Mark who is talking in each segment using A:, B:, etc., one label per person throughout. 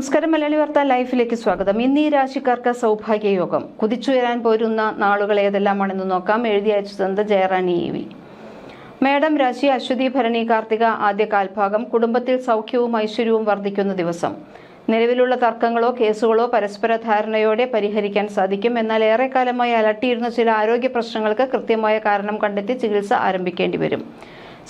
A: നമസ്കാരം മലയാളി വാർത്ത ലൈഫിലേക്ക് സ്വാഗതം. ഇന്ന് ഈ രാശിക്കാർക്ക് സൗഭാഗ്യയോഗം. കുതിച്ചുയരാൻ പോരുന്ന നാളുകൾ ഏതെല്ലാമാണെന്ന് നോക്കാം. എഴുതി അയച്ചത് ജയറാണി ഇ വി. മേഡം രാശി അശ്വതി ഭരണി കാർത്തിക ആദ്യ കാൽഭാഗം കുടുംബത്തിൽ സൗഖ്യവും ഐശ്വര്യവും വർദ്ധിക്കുന്ന ദിവസം. നിലവിലുള്ള തർക്കങ്ങളോ കേസുകളോ പരസ്പര ധാരണയോടെ പരിഹരിക്കാൻ സാധിക്കും. എന്നാൽ ഏറെക്കാലമായി അലട്ടിയിരുന്ന ചില ആരോഗ്യ പ്രശ്നങ്ങൾക്ക് കൃത്യമായ കാരണം കണ്ടെത്തി ചികിത്സ ആരംഭിക്കേണ്ടി വരും.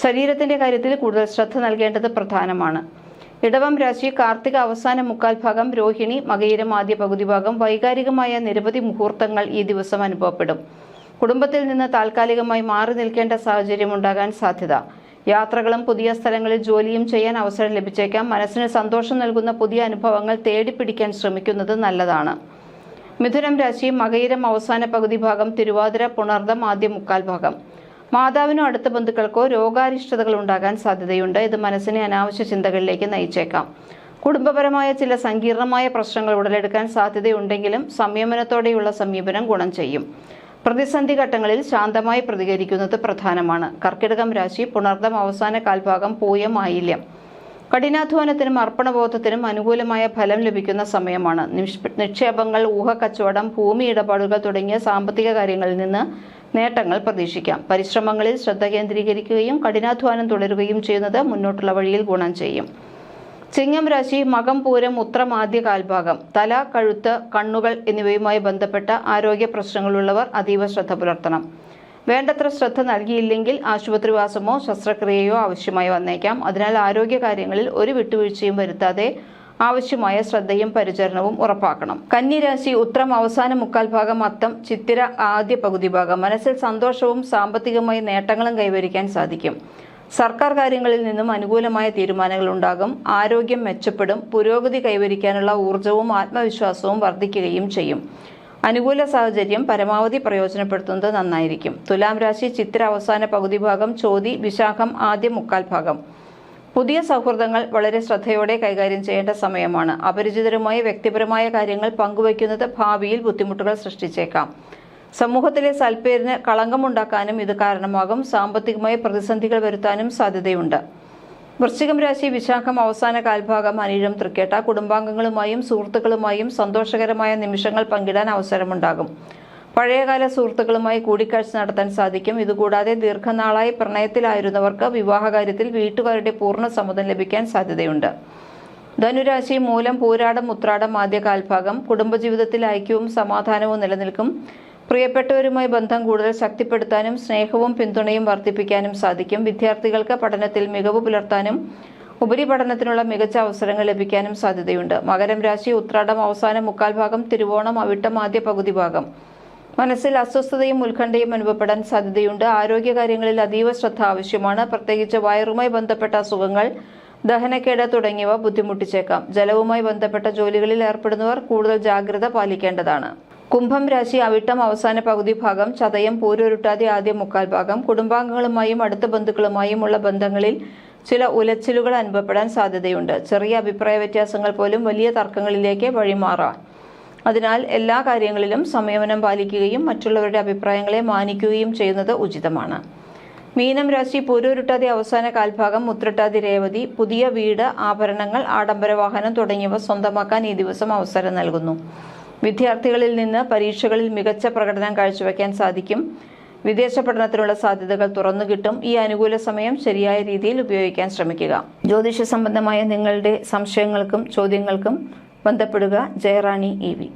A: ശരീരത്തിന്റെ കാര്യത്തിൽ കൂടുതൽ ശ്രദ്ധ നൽകേണ്ടത് പ്രധാനമാണ്. ഇടവം രാശി കാർത്തിക അവസാന മുക്കാൽ ഭാഗം രോഹിണി മകയിരം ആദ്യ പകുതി ഭാഗം വൈകാരികമായ നിരവധി മുഹൂർത്തങ്ങൾ ഈ ദിവസം അനുഭവപ്പെടും. കുടുംബത്തിൽ നിന്ന് താൽക്കാലികമായി മാറി നിൽക്കേണ്ട സാഹചര്യം ഉണ്ടാകാൻ സാധ്യത. യാത്രകളും പുതിയ സ്ഥലങ്ങളിൽ ജോലിയും ചെയ്യാൻ അവസരം ലഭിച്ചേക്കാം. മനസ്സിന് സന്തോഷം നൽകുന്ന പുതിയ അനുഭവങ്ങൾ തേടിപ്പിടിക്കാൻ ശ്രമിക്കുന്നത് നല്ലതാണ്. മിഥുനം രാശി മകയിരം അവസാന പകുതി ഭാഗം തിരുവാതിര പുണർദം ആദ്യ മുക്കാൽ ഭാഗം. മാതാവിനോ അടുത്ത ബന്ധുക്കൾക്കോ രോഗാരിഷ്ടതകൾ ഉണ്ടാകാൻ സാധ്യതയുണ്ട്. ഇത് മനസ്സിനെ അനാവശ്യ ചിന്തകളിലേക്ക് നയിച്ചേക്കാം. കുടുംബപരമായ ചില സങ്കീർണമായ പ്രശ്നങ്ങൾ ഉടലെടുക്കാൻ സാധ്യതയുണ്ടെങ്കിലും സംയമനത്തോടെയുള്ള സമീപനം ഗുണം ചെയ്യും. പ്രതിസന്ധി ഘട്ടങ്ങളിൽ ശാന്തമായി പ്രതികരിക്കുന്നത് പ്രധാനമാണ്. കർക്കിടകം രാശി പുണർദം അവസാന കാൽഭാഗം പൂയം ആയില്യം കഠിനാധ്വാനത്തിനും അർപ്പണബോധത്തിനും അനുകൂലമായ ഫലം ലഭിക്കുന്ന സമയമാണ്. നിക്ഷേപങ്ങൾ ഊഹക്കച്ചവടം ഭൂമി ഇടപാടുകൾ തുടങ്ങിയ സാമ്പത്തിക കാര്യങ്ങളിൽ നിന്ന് നേട്ടങ്ങൾ പ്രതീക്ഷിക്കാം. പരിശ്രമങ്ങളിൽ ശ്രദ്ധ കേന്ദ്രീകരിക്കുകയും കഠിനാധ്വാനം തുടരുകയും ചെയ്യുന്നത് മുന്നോട്ടുള്ള വഴിയിൽ ഗുണം ചെയ്യും. ചിങ്ങം രാശി മകം പൂരം ഉത്രം ആദ്യ കാൽഭാഗം തല കഴുത്ത് കണ്ണുകൾ എന്നിവയുമായി ബന്ധപ്പെട്ട ആരോഗ്യ പ്രശ്നങ്ങളുള്ളവർ അതീവ ശ്രദ്ധ പുലർത്തണം. വേണ്ടത്ര ശ്രദ്ധ നൽകിയില്ലെങ്കിൽ ആശുപത്രിവാസമോ ശസ്ത്രക്രിയയോ ആവശ്യമായി വന്നേക്കാം. അതിനാൽ ആരോഗ്യ കാര്യങ്ങളിൽ ഒരു വിട്ടുവീഴ്ചയും വരുത്താതെ ആവശ്യമായ ശ്രദ്ധയും പരിചരണവും ഉറപ്പാക്കണം. കന്നിരാശി ഉത്രം അവസാന മുക്കാൽ ഭാഗം അത്തം ചിത്തിര ആദ്യ പകുതി ഭാഗം. മനസ്സിൽ സന്തോഷവും സാമ്പത്തികമായി നേട്ടങ്ങളും കൈവരിക്കാൻ സാധിക്കും. സർക്കാർ കാര്യങ്ങളിൽ നിന്നും അനുകൂലമായ തീരുമാനങ്ങൾ ഉണ്ടാകും. ആരോഗ്യം മെച്ചപ്പെടും. പുരോഗതി കൈവരിക്കാനുള്ള ഊർജവും ആത്മവിശ്വാസവും വർദ്ധിക്കുകയും ചെയ്യും. അനുകൂല സാഹചര്യം പരമാവധി പ്രയോജനപ്പെടുത്തുന്നത് നന്നായിരിക്കും. തുലാം രാശി ചിത്ര അവസാന പകുതി ഭാഗം ചോതി വിശാഖം ആദ്യ മുക്കാൽ ഭാഗം. പുതിയ സൗഹൃദങ്ങൾ വളരെ ശ്രദ്ധയോടെ കൈകാര്യം ചെയ്യേണ്ട സമയമാണ്. അപരിചിതരുമായി വ്യക്തിപരമായ കാര്യങ്ങൾ പങ്കുവയ്ക്കുന്നത് ഭാവിയിൽ ബുദ്ധിമുട്ടുകൾ സൃഷ്ടിച്ചേക്കാം. സമൂഹത്തിലെ സൽപ്പേരിന് കളങ്കമുണ്ടാക്കാനും ഇത് കാരണമാകും. സാമ്പത്തികമായ പ്രതിസന്ധികൾ വരുത്താനും സാധ്യതയുണ്ട്. വൃശ്ചികം രാശി വിശാഖം അവസാന കാൽഭാഗം അനിഴം തൃക്കേട്ട കുടുംബാംഗങ്ങളുമായും സുഹൃത്തുക്കളുമായും സന്തോഷകരമായ നിമിഷങ്ങൾ പങ്കിടാൻ അവസരമുണ്ടാകും. പഴയകാല സുഹൃത്തുക്കളുമായി കൂടിക്കാഴ്ച നടത്താൻ സാധിക്കും. ഇതുകൂടാതെ ദീർഘനാളായി പ്രണയത്തിലായിരുന്നവർക്ക് വിവാഹകാര്യത്തിൽ വീട്ടുകാരുടെ പൂർണ സമ്മതം ലഭിക്കാൻ സാധ്യതയുണ്ട്. ധനുരാശി മൂലം പൂരാടം ഉത്രാടം ആദ്യ കാൽഭാഗം കുടുംബജീവിതത്തിൽ ഐക്യവും സമാധാനവും നിലനിൽക്കും. പ്രിയപ്പെട്ടവരുമായി ബന്ധം കൂടുതൽ ശക്തിപ്പെടുത്താനും സ്നേഹവും പിന്തുണയും വർദ്ധിപ്പിക്കാനും സാധിക്കും. വിദ്യാർത്ഥികൾക്ക് പഠനത്തിൽ മികവ് പുലർത്താനും ഉപരിപഠനത്തിനുള്ള മികച്ച അവസരങ്ങൾ ലഭിക്കാനും സാധ്യതയുണ്ട്. മകരം രാശി ഉത്രാടം അവസാന മുക്കാൽ ഭാഗം തിരുവോണം അവിട്ടം ആദ്യ പകുതി ഭാഗം. മനസ്സിൽ അസ്വസ്ഥതയും ഉത്കണ്ഠയും അനുഭവപ്പെടാൻ സാധ്യതയുണ്ട്. ആരോഗ്യകാര്യങ്ങളിൽ അതീവ ശ്രദ്ധ ആവശ്യമാണ്. പ്രത്യേകിച്ച് വയറുമായി ബന്ധപ്പെട്ട അസുഖങ്ങൾ ദഹനക്കേട് തുടങ്ങിയവ ബുദ്ധിമുട്ടിച്ചേക്കാം. ജലവുമായി ബന്ധപ്പെട്ട ജോലികളിൽ ഏർപ്പെടുന്നവർ കൂടുതൽ ജാഗ്രത പാലിക്കേണ്ടതാണ്. കുംഭം രാശി അവിട്ടം അവസാന പകുതി ഭാഗം ചതയം പൂരൊരുട്ടാതെ ആദ്യ മുക്കാൽ ഭാഗം കുടുംബാംഗങ്ങളുമായും അടുത്ത ബന്ധുക്കളുമായും ഉള്ള ബന്ധങ്ങളിൽ ചില ഉലച്ചിലുകൾ അനുഭവപ്പെടാൻ സാധ്യതയുണ്ട്. ചെറിയ അഭിപ്രായ വ്യത്യാസങ്ങൾ പോലും വലിയ തർക്കങ്ങളിലേക്ക് വഴിമാറാം. അതിനാൽ എല്ലാ കാര്യങ്ങളിലും സംയമനം പാലിക്കുകയും മറ്റുള്ളവരുടെ അഭിപ്രായങ്ങളെ മാനിക്കുകയും ചെയ്യുന്നത് ഉചിതമാണ്. മീനം രാശി പൂരൂരുട്ടാതി അവസാന കാൽഭാഗം മുത്രട്ടാതി രേവതി പുതിയ വീട് ആഭരണങ്ങൾ ആഡംബര വാഹനം തുടങ്ങിയവ സ്വന്തമാക്കാൻ ഈ ദിവസം അവസരം നൽകുന്നു. വിദ്യാർത്ഥികളിൽ നിന്ന് പരീക്ഷകളിൽ മികച്ച പ്രകടനം കാഴ്ചവെക്കാൻ സാധിക്കും. വിദേശ പഠനത്തിനുള്ള സാധ്യതകൾ തുറന്നു കിട്ടും. ഈ അനുകൂല സമയം ശരിയായ രീതിയിൽ ഉപയോഗിക്കാൻ ശ്രമിക്കുക. ജ്യോതിഷ സംബന്ധമായ നിങ്ങളുടെ സംശയങ്ങൾക്കും ചോദ്യങ്ങൾക്കും ബന്ധപ്പെടുക. Jayarani E V.